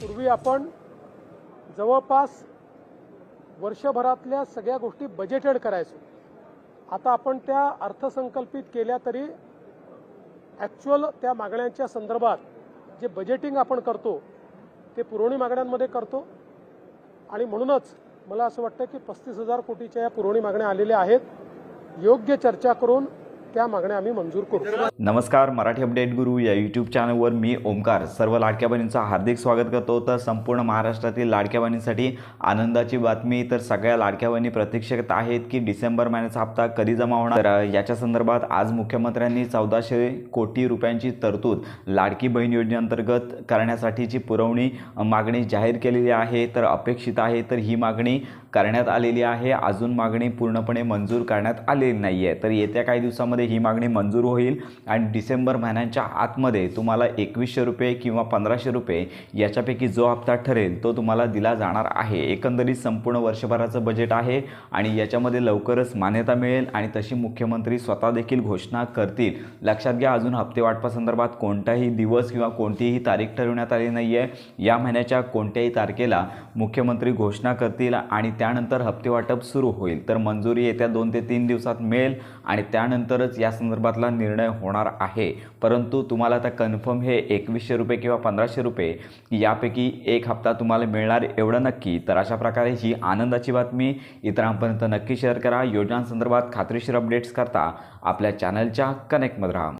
पूर्वी आपण जवळपास वर्षभरातल्या सगळ्या गोष्टी बजेटेड करायचो. आता आपण त्या अर्थसंकल्पित केल्या तरी ॲक्च्युअल त्या मागण्यांच्या संदर्भात जे बजेटिंग आपण करतो ते पुरवणी मागण्यांमध्ये करतो. आणि म्हणूनच मला असं वाटतं की पस्तीस हजार कोटीच्या या पुरवणी मागण्या आलेल्या आहेत. योग्य चर्चा करून त्या मागण्या आम्ही मंजूर करू. नमस्कार मराठी अपडेट गुरु या यूट्यूब चॅनलवर मी ओमकार सर्व लाडक्या बहिणींचं हार्दिक स्वागत करतो. तर संपूर्ण महाराष्ट्रातील लाडक्या बहिणींसाठी आनंदाची बातमी. तर सगळ्या लाडक्या बहिणी प्रतीक्षेत आहेत की डिसेंबर महिन्याचा हप्ता कधी जमा होणार? तर याच्या संदर्भात आज मुख्यमंत्र्यांनी चौदाशे कोटी रुपयांची तरतूद लाडकी बहीण योजनेअंतर्गत करण्यासाठीची पुरवणी मागणी जाहीर केलेली आहे. तर अपेक्षित आहे. तर ही मागणी करण्यात आलेली आहे. अजून मागणी पूर्णपणे मंजूर करण्यात आलेली नाही आहे तर येत्या काही दिवसामध्ये ही मागणी मंजूर होईल आणि डिसेंबर महिन्यांच्या आतमध्ये तुम्हाला एकवीसशे रुपये किंवा पंधराशे रुपये याच्यापैकी जो हप्ता ठरेल तो तुम्हाला दिला जाणार आहे. एकंदरीत संपूर्ण वर्षभराचं बजेट आहे आणि याच्यामध्ये लवकरच मान्यता मिळेल आणि तशी मुख्यमंत्री स्वतः देखील घोषणा करतील. लक्षात घ्या अजून हप्ते वाटपासंदर्भात कोणताही दिवस किंवा कोणतीही तारीख ठरवण्यात आली नाही आहे या महिन्याच्या कोणत्याही तारखेला मुख्यमंत्री घोषणा करतील आणि त्या त्यानंतर हप्ते वाटप सुरू होईल. तर मंजुरी येत्या दोन ते तीन दिवसात मिळेल आणि त्यानंतरच या संदर्भातला निर्णय होणार आहे. परंतु तुम्हाला आता कन्फर्म हे एकवीसशे रुपये किंवा पंधराशे रुपये यापैकी एक हप्ता तुम्हाला मिळणार एवढं नक्की. तर अशा प्रकारे ही आनंदाची बातमी इतरांपर्यंत नक्की शेअर करा. योजनांसंदर्भात खात्रीशीर अपडेट्स करता आपल्या चॅनलच्या कनेक्टमध्ये राहा